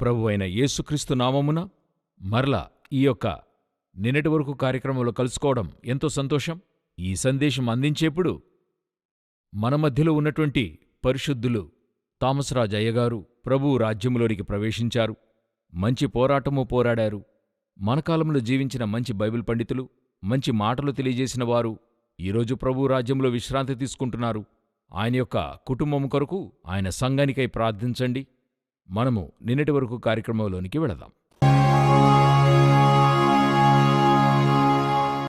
ప్రభు అయిన యేసుక్రీస్తు నామమున మరలా ఈ యొక్క నిన్నటి వరకు కార్యక్రమంలో కలుసుకోవడం ఎంతో సంతోషం. ఈ సందేశం అందించేప్పుడు మన మధ్యలో ఉన్నటువంటి పరిశుద్ధులు తామసరాజ్ అయ్యగారు ప్రభువు రాజ్యములోనికి ప్రవేశించారు. మంచి పోరాటము పోరాడారు. మన కాలంలో జీవించిన మంచి బైబిల్ పండితులు మంచి మాటలు తెలియజేసిన వారు ఈరోజు ప్రభు రాజ్యంలో విశ్రాంతి తీసుకుంటున్నారు. ఆయన యొక్క కుటుంబం కొరకు ఆయన సంఘానికై ప్రార్థించండి. మనము నిన్నటి వరకు కార్యక్రమంలోనికి వెళదాం.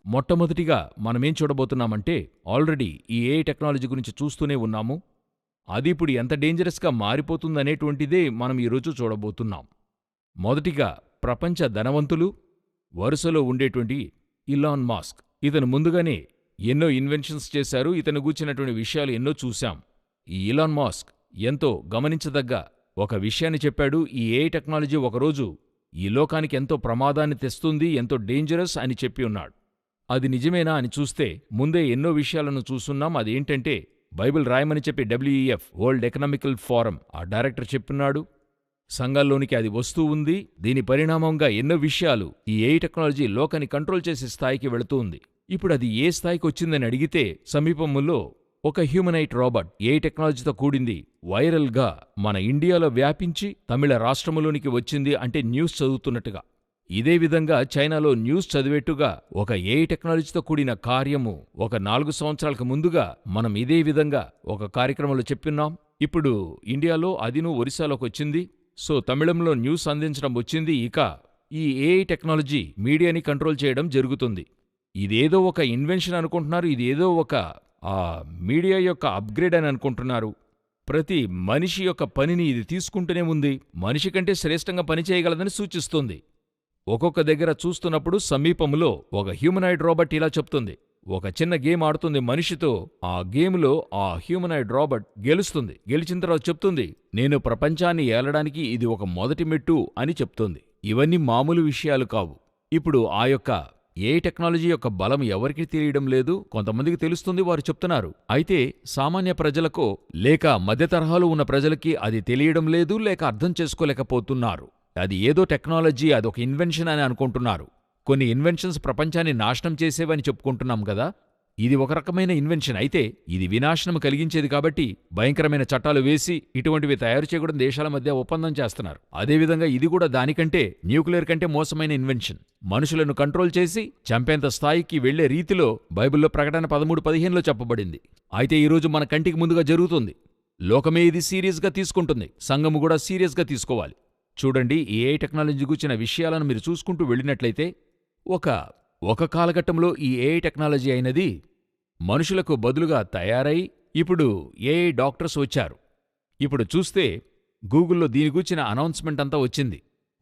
మొట్టమొదటిగా మనమేం చూడబోతున్నామంటే ఆల్రెడీ ఈ ఏ టెక్నాలజీ గురించి చూస్తూనే ఉన్నాము. అది ఇప్పుడు ఎంత డేంజరస్గా మారిపోతుందనేటువంటిదే మనం ఈరోజు చూడబోతున్నాం. మొదటిగా ప్రపంచ ధనవంతులు వరుసలో ఉండేటువంటి ఇలాన్ మాస్క్ ఇతను ముందుగానే ఎన్నో ఇన్వెన్షన్స్ చేశారు ఇతను గూర్చినటువంటి విషయాలు ఎన్నో చూశాం. ఈ ఇలాన్ మాస్క్ ఎంతో గమనించదగ్గ ఒక విషయాన్ని చెప్పాడు ఈ ఏ టెక్నాలజీ ఒకరోజు ఈ లోకానికి ఎంతో ప్రమాదాన్ని తెస్తుంది ఎంతో డేంజరస్ అని చెప్పి ఉన్నాడు. అది నిజమేనా అని చూస్తే ముందే ఎన్నో విషయాలను చూస్తున్నాం. అదేంటంటే బైబిల్ రాయమని చెప్పి W E F world economical forum ఆ డైరెక్టర్ చెప్పున్నాడు. సంఘాల్లోనికి అది వస్తూ ఉంది. దీని పరిణామంగా ఎన్నో విషయాలు ఈ ఏ టెక్నాలజీ లోకాన్ని కంట్రోల్ చేసే స్థాయికి వెళుతూ ఉంది. ఇప్పుడు అది ఏ స్థాయికి వచ్చిందని అడిగితే సమీపములో ఒక హ్యూమనైట్ రాబర్ట్ ఏ టెక్నాలజీతో కూడింది వైరల్గా మన ఇండియాలో వ్యాపించి తమిళ రాష్ట్రములోనికి వచ్చింది అంటే న్యూస్ చదువుతున్నట్టుగా. ఇదే విధంగా చైనాలో న్యూస్ చదివేట్టుగా ఒక ఏఐ టెక్నాలజీతో కూడిన కార్యము ఒక నాలుగు సంవత్సరాలకు ముందుగా మనం ఇదే విధంగా ఒక కార్యక్రమంలో చెప్పున్నాం. ఇప్పుడు ఇండియాలో అదిను ఒరిస్సాలోకి వచ్చింది. సో తమిళంలో న్యూస్ అందించడం వచ్చింది. ఇక ఈ ఏఐ టెక్నాలజీ మీడియాని కంట్రోల్ చేయడం జరుగుతుంది. ఇదేదో ఒక ఇన్వెన్షన్ అనుకుంటున్నారు. ఇదేదో ఒక ఆ మీడియా యొక్క అప్గ్రేడ్ అని అనుకుంటున్నారు. ప్రతి మనిషి యొక్క పనిని ఇది తీసుకుంటూనే ఉంది. మనిషి కంటే శ్రేష్టంగా పనిచేయగలదని సూచిస్తుంది. ఒక్కొక్క దగ్గర చూస్తున్నప్పుడు సమీపంలో ఒక హ్యూమనాయిడ్ రాబర్ట్ ఇలా చెప్తుంది. ఒక చిన్న గేమ్ ఆడుతుంది మనిషితో. ఆ గేమ్లో ఆ హ్యూమనాయిడ్ రాబర్ట్ గెలుస్తుంది. గెలిచిన తర్వాత చెప్తుంది నేను ప్రపంచాన్ని ఏలడానికి ఇది ఒక మొదటి మెట్టు అని చెప్తుంది. ఇవన్నీ మామూలు విషయాలు కావు. ఇప్పుడు ఆ యొక్క ఏ టెక్నాలజీ యొక్క బలం ఎవరికీ తెలియడం లేదు కొంతమందికి తెలుస్తుంది వారు చెప్తున్నారు. అయితే సామాన్య ప్రజలకో లేక మధ్య తరహాలో ఉన్న ప్రజలకి అది తెలియడం లేదు లేక అర్థం చేసుకోలేకపోతున్నారు. అది ఏదో టెక్నాలజీ అదొక ఇన్వెన్షన్ అని అనుకుంటున్నారు. కొన్ని ఇన్వెన్షన్స్ ప్రపంచాన్ని నాశనం చేసేవని చెప్పుకుంటున్నాం కదా ఇది ఒక రకమైన ఇన్వెన్షన్ అయితే ఇది వినాశనం కలిగించేది కాబట్టి భయంకరమైన చట్టాలు వేసి ఇటువంటివి తయారు చేయడం దేశాల మధ్య ఒప్పందం చేస్తున్నారు. అదేవిధంగా ఇది కూడా దానికంటే న్యూక్లియర్ కంటే మోసమైన ఇన్వెన్షన్ మనుషులను కంట్రోల్ చేసి చంపేంత స్థాయికి వెళ్ళే రీతిలో బైబిల్లో ప్రకటన పదమూడు పదిహేనులో చెప్పబడింది. అయితే ఈరోజు మన కంటికి ముందుగా జరుగుతుంది. లోకమే ఇది సీరియస్గా తీసుకుంటుంది. సంఘము కూడా సీరియస్గా తీసుకోవాలి. చూడండి ఏ టెక్నాలజీ గురించిన విషయాలను మీరు చూసుకుంటూ వెళ్ళినట్లయితే ఒక ఒక కాలఘట్టంలో ఈ ఏఐ టెక్నాలజీ అయినది మనుషులకు బదులుగా తయారై ఇప్పుడు ఏఐ డాక్టర్స్ వచ్చారు? ఇప్పుడు చూస్తే గూగుల్లో దీని గూర్చిన అనౌన్స్మెంట్ అంతా వచ్చింది.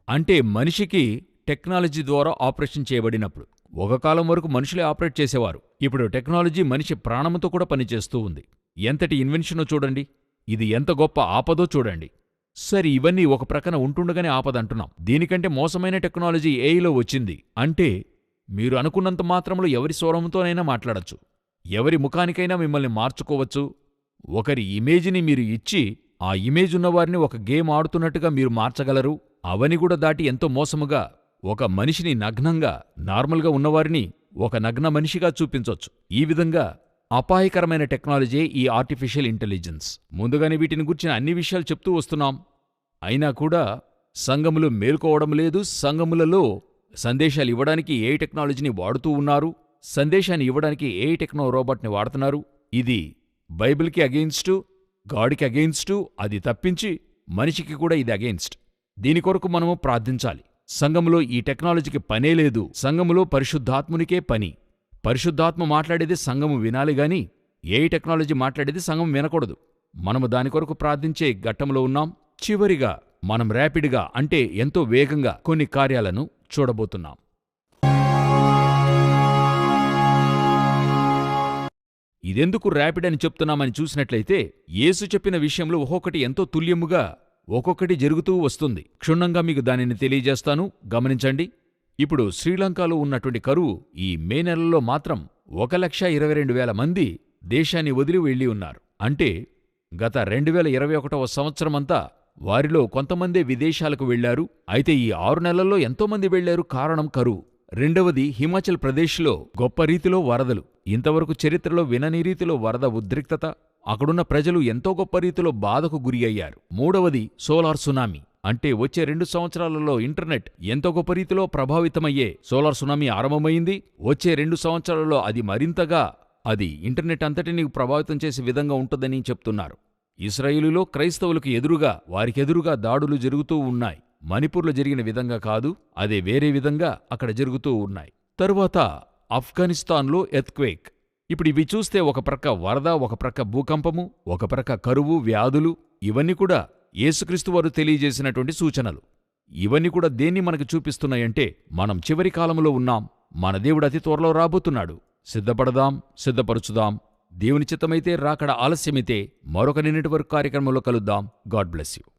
అంటే మనిషికి టెక్నాలజీ ద్వారా ఆపరేషన్ చేయబడినప్పుడు ఒక కాలం వరకు మనుషులే ఆపరేట్ చేసేవారు. ఇప్పుడు టెక్నాలజీ మనిషి ప్రాణంతో కూడా పనిచేస్తూ ఉంది. ఎంతటి ఇన్వెన్షనో చూడండి. ఇది ఎంత గొప్ప ఆపదో చూడండి. సరే ఇవన్నీ ఒక ప్రక్కన ఉంటుండగానే ఆపదంటున్నాం. దీనికంటే మోసమైన టెక్నాలజీ ఏఐలో వచ్చింది? అంటే మీరు అనుకున్నంత మాత్రంలో ఎవరి స్వరంతోనైనా మాట్లాడచ్చు. ఎవరి ముఖానికైనా మిమ్మల్ని మార్చుకోవచ్చు. ఒకరి ఇమేజిని మీరు ఇచ్చి ఆ ఇమేజ్ ఉన్నవారిని ఒక గేమ్ ఆడుతున్నట్టుగా మీరు మార్చగలరు. అవని కూడా దాటి ఎంతో మోసముగా ఒక మనిషిని నగ్నంగా నార్మల్గా ఉన్నవారిని ఒక నగ్న మనిషిగా చూపించొచ్చు. ఈ విధంగా అపాయకరమైన టెక్నాలజీ ఈ ఆర్టిఫిషియల్ ఇంటెలిజెన్స్. ముందుగానే వీటిని గుర్చిన అన్ని విషయాలు చెప్తూ వస్తున్నాం. అయినా కూడా సంఘములు మేల్కోవడం లేదు. సంఘములలో సందేశాలు ఇవ్వడానికి ఏ టెక్నాలజీని వాడుతూ ఉన్నారు? సందేశాన్ని ఇవ్వడానికి ఏ టెక్నో రోబోట్ని వాడుతున్నారు? ఇది బైబిల్కి అగెయిన్స్టు గాడికి అగెయిన్స్టు అది తప్పించి మనిషికి కూడా ఇది అగెయిన్స్ట్. దీని కొరకు మనము ప్రార్థించాలి. సంఘములో ఈ టెక్నాలజీకి పనే లేదు. సంఘములో పరిశుద్ధాత్మునికే పని. పరిశుద్ధాత్మ మాట్లాడేది సంఘము వినాలి గాని ఏ టెక్నాలజీ మాట్లాడేది సంఘం వినకూడదు. మనము దాని కొరకు ప్రార్థించే ఘట్టంలో ఉన్నాం. చివరిగా మనం ర్యాపిడ్గా అంటే ఎంతో వేగంగా కొన్ని కార్యాలను చూడబోతున్నాం. ఇదెందుకు ర్యాపిడ్ అని చెప్తున్నామని చూసినట్లయితే యేసు చెప్పిన విషయంలో ఒక్కొక్కటి ఎంతో తుల్యముగా ఒక్కొక్కటి జరుగుతూ వస్తుంది. క్షుణ్ణంగా మీకు దానిని తెలియజేస్తాను. గమనించండి. ఇప్పుడు శ్రీలంకలో ఉన్నటువంటి కరువు ఈ మే నెలలో మాత్రం ఒక లక్ష ఇరవై రెండు వేల మంది దేశాన్ని వదిలి వెళ్ళి ఉన్నారు. అంటే గత రెండు వేల ఇరవై ఒకటవ సంవత్సరమంతా వారిలో కొంతమందే విదేశాలకు వెళ్ళారు అయితే ఈ ఆరు నెలల్లో ఎంతోమంది వెళ్ళారు కారణం కరువు. రెండవది హిమాచల్ ప్రదేశ్లో గొప్ప రీతిలో వరదలు. ఇంతవరకు చరిత్రలో వినని రీతిలో వరద ఉద్రిక్తత అక్కడున్న ప్రజలు ఎంతో గొప్ప రీతిలో బాధకు గురి అయ్యారు. మూడవది సోలార్ సునామీ. అంటే వచ్చే రెండు సంవత్సరాలలో ఇంటర్నెట్ ఎంతో గొప్ప రీతిలో ప్రభావితమయ్యే సోలార్ సునామీ ఆరంభమైంది. వచ్చే రెండు సంవత్సరాలలో అది మరింతగా అది ఇంటర్నెట్ అంతటిని ప్రభావితం చేసే విధంగా ఉంటుందని చెప్తున్నారు. ఇస్రాయిలులో క్రైస్తవులకు ఎదురుగా వారికెదురుగా దాడులు జరుగుతూ ఉన్నాయి. మణిపూర్లో జరిగిన విధంగా కాదు అదే వేరే విధంగా అక్కడ జరుగుతూ ఉన్నాయి. తరువాత ఆఫ్ఘనిస్తాన్లో ఎత్క్వేక్ ఇప్పుడు ఇవి చూస్తే ఒక ప్రక్క వరద ఒక ప్రక్క భూకంపము ఒక ప్రక్క కరువు వ్యాధులు ఇవన్నీ కూడా యేసుక్రీస్తు వారు తెలియజేసినటువంటి సూచనలు. ఇవన్నీ కూడా దేన్ని మనకు చూపిస్తున్నాయంటే మనం చివరి కాలంలో ఉన్నాం మన దేవుడు అతి త్వరలో రాబోతున్నాడు. సిద్ధపడదాం సిద్ధపరుచుదాం దేవుని చిత్తమైతే రాకడ ఆలస్యమైతే మరొక నిన్నటి వరకు కార్యక్రమంలో కలుద్దాం. God bless you.